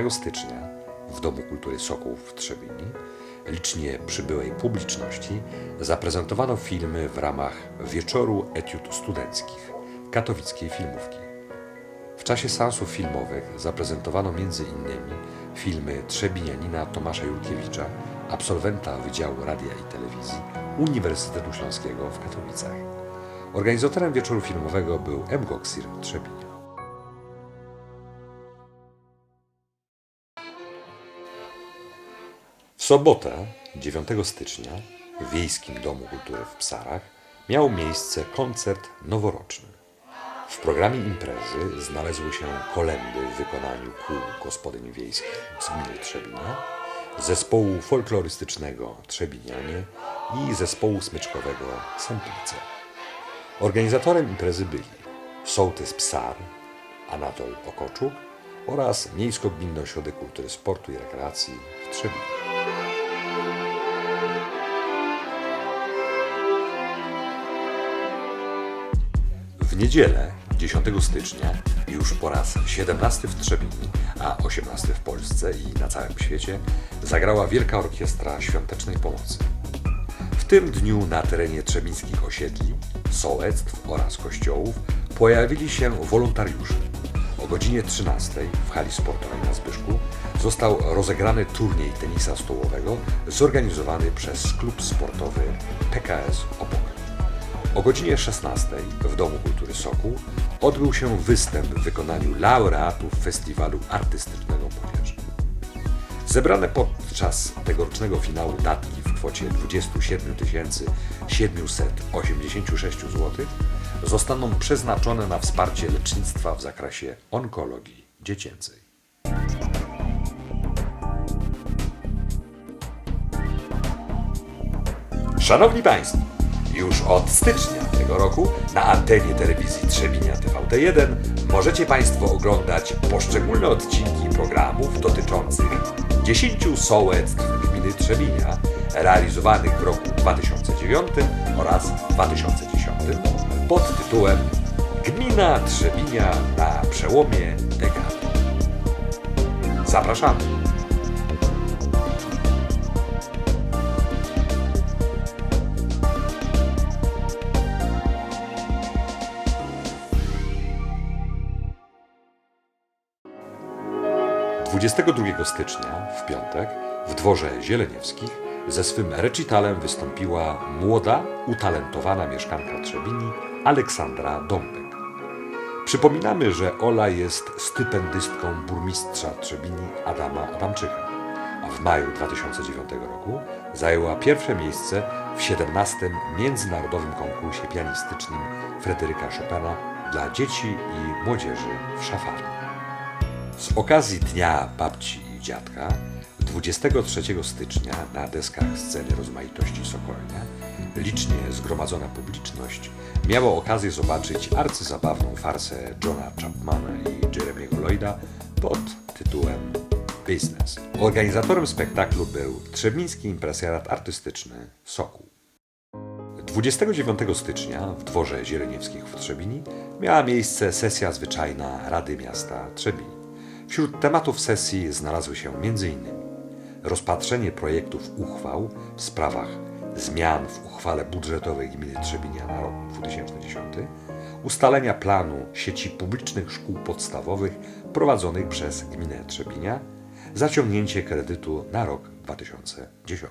7 stycznia w Domu Kultury Soków w Trzebini licznie przybyłej publiczności zaprezentowano filmy w ramach Wieczoru Etiud Studenckich katowickiej filmówki. W czasie seansów filmowych zaprezentowano m.in. filmy Trzebinianina Tomasza Jurkiewicza, absolwenta Wydziału Radia i Telewizji Uniwersytetu Śląskiego w Katowicach. Organizatorem wieczoru filmowego był M. Trzebinia. Sobotę, 9 stycznia, w Wiejskim Domu Kultury w Psarach miał miejsce koncert noworoczny. W programie imprezy znalazły się kolendy w wykonaniu kół gospodyń wiejskich z gminy Trzebinia, zespołu folklorystycznego Trzebinianie i zespołu smyczkowego Semplice. Organizatorem imprezy byli sołtys Psar, Anatol Okoczuk oraz Miejsko-Gminny Ośrodek Kultury, Sportu i Rekreacji w Trzebinie. Niedzielę 10 stycznia, już po raz 17 w Trzebini, a 18 w Polsce i na całym świecie, zagrała Wielka Orkiestra Świątecznej Pomocy. W tym dniu na terenie trzebińskich osiedli, sołectw oraz kościołów pojawili się wolontariusze. O godzinie 13 w hali sportowej na Zbyszku został rozegrany turniej tenisa stołowego zorganizowany przez klub sportowy PKS Opok. O godzinie 16 w Domu Kultury Sokół odbył się występ w wykonaniu laureatów Festiwalu Artystycznego Młodzieży. Zebrane podczas tegorocznego finału datki w kwocie 27 786 zł zostaną przeznaczone na wsparcie lecznictwa w zakresie onkologii dziecięcej. Szanowni Państwo, już od stycznia tego roku na antenie telewizji Trzebinia TVT1 możecie Państwo oglądać poszczególne odcinki programów dotyczących 10 sołectw gminy Trzebinia realizowanych w roku 2009 oraz 2010 pod tytułem Gmina Trzebinia na przełomie dekady. Zapraszamy! 22 stycznia, w piątek, w dworze Zieleniewskich ze swym recitalem wystąpiła młoda, utalentowana mieszkanka Trzebini Aleksandra Dąbek. Przypominamy, że Ola jest stypendystką burmistrza Trzebini Adama Adamczyka, a w maju 2009 roku zajęła pierwsze miejsce w 17. Międzynarodowym Konkursie Pianistycznym Fryderyka Chopina dla dzieci i młodzieży w Szafarni. Z okazji Dnia Babci i Dziadka 23 stycznia na deskach sceny rozmaitości Sokolnia licznie zgromadzona publiczność miała okazję zobaczyć arcyzabawną farsę Johna Chapmana i Jeremiego Lloyda pod tytułem Business. Organizatorem spektaklu był Trzebiński Impresjonat Artystyczny Sokół. 29 stycznia w dworze Zieleniewskich w Trzebini miała miejsce sesja zwyczajna Rady Miasta Trzebini. Wśród tematów sesji znalazły się m.in. rozpatrzenie projektów uchwał w sprawach zmian w uchwale budżetowej gminy Trzebinia na rok 2010, ustalenia planu sieci publicznych szkół podstawowych prowadzonych przez gminę Trzebinia, zaciągnięcie kredytu na rok 2010.